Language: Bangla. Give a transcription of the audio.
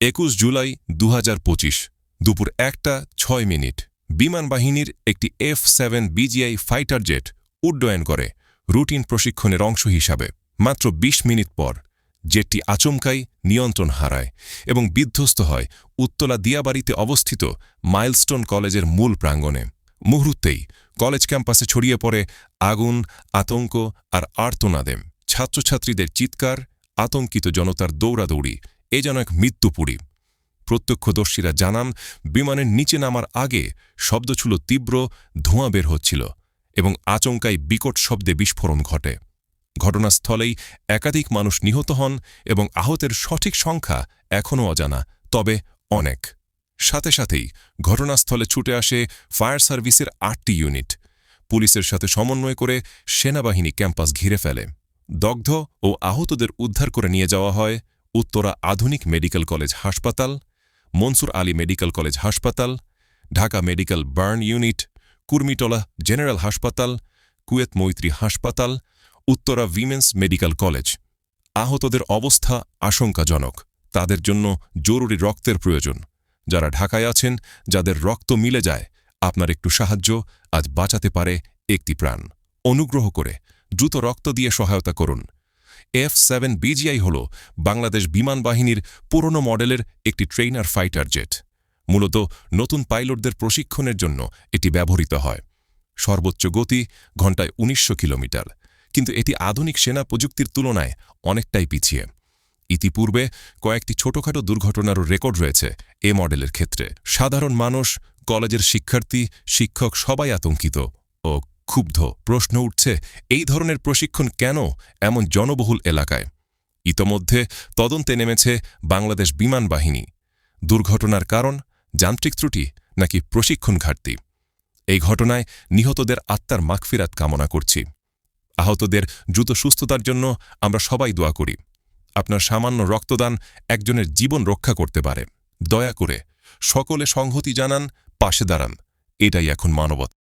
একুশ জুলাই দুহাজার পঁচিশ, দুপুর একটা, ছয় মিনিট। বিমান বাহিনীর একটি F seven BGI fighter jet উড্ডয়ন করে রুটিন প্রশিক্ষণের অংশ হিসাবে। মাত্র ২০ মিনিট পর জেটটি আচমকাই নিয়ন্ত্রণ হারায় এবং বিধ্বস্ত হয় উত্তলা দিয়াবাড়িতে অবস্থিত মাইলস্টোন কলেজের মূল প্রাঙ্গণে। মুহূর্তেই কলেজ ক্যাম্পাসে ছড়িয়ে পড়ে আগুন, আতঙ্ক আর আর্তনাদেম ছাত্রছাত্রীদের চিৎকার, আতঙ্কিত জনতার দৌড়াদৌড়ি এ যেন এক মৃত্যুপুরী প্রত্যক্ষদর্শীরা জানান, বিমানের নিচে নামার আগে শব্দ ছিল তীব্র, ধোঁয়া বের হচ্ছিল এবং আচমকাই বিকট শব্দে বিস্ফোরণ ঘটে। ঘটনাস্থলেই একাধিক মানুষ নিহত হন এবং আহতের সঠিক সংখ্যা এখনও অজানা, তবে অনেক। সাথে সাথেই ঘটনাস্থলে ছুটে আসে ফায়ার সার্ভিসের আটটি ইউনিট। পুলিশের সাথে সমন্বয় করে সেনাবাহিনী ক্যাম্পাস ঘিরে ফেলে। দগ্ধ ও আহতদের উদ্ধার করে নিয়ে যাওয়া হয় উত্তরা আধুনিক মেডিকেল কলেজ হাসপাতাল, মনসুর আলী মেডিকেল কলেজ হাসপাতাল, Dhaka medical burn unit, Kurmitola general হাসপাতাল, কুয়েত মৈত্রী হাসপাতাল, উত্তরা উইমেন্স মেডিকেল কলেজ। আহতদের অবস্থা আশঙ্কাজনক। তাদের জন্য জরুরি রক্তের প্রয়োজন। যারা ঢাকায় আছেন, যাদের রক্ত মিলে যায়, আপনার একটু সাহায্য, আজ বাঁচাতে পারে একটি প্রাণ। অনুগ্রহ করে দ্রুত রক্ত দিয়ে সহায়তা করুন। এফ সেভেন বিজিআই হল বাংলাদেশ বিমান বাহিনীর পুরনো মডেলের একটি ট্রেইনার ফাইটার জেট। মূলত নতুন পাইলটদের প্রশিক্ষণের জন্য এটি ব্যবহৃত হয়। সর্বোচ্চ গতি ঘণ্টায় উনিশশো কিলোমিটার। কিন্তু এটি আধুনিক সেনা প্রযুক্তির তুলনায় অনেকটাই পিছিয়ে। ইতিপূর্বে কয়েকটি ছোটখাটো দুর্ঘটনারও রেকর্ড রয়েছে এ মডেলের ক্ষেত্রে। সাধারণ মানুষ, কলেজের শিক্ষার্থী, শিক্ষক সবাই আতঙ্কিত ও ক্ষুব্ধ। প্রশ্ন উঠছে, এই ধরনের প্রশিক্ষণ কেন এমন জনবহুল এলাকায়? ইতোমধ্যে তদন্তে নেমেছে বাংলাদেশ বিমান বাহিনী। দুর্ঘটনার কারণ, যান্ত্রিক ত্রুটি নাকি প্রশিক্ষণ ঘাটতি? এই ঘটনায় নিহতদের আত্মার মাগফিরাত কামনা করছি। আহতদের দ্রুত সুস্থতার জন্য আমরা সবাই দোয়া করি। আপনার সামান্য রক্তদান একজনের জীবন রক্ষা করতে পারে। দয়া করে সকলে সংহতি জানান, পাশে দাঁড়ান। এটাই এখন মানবত।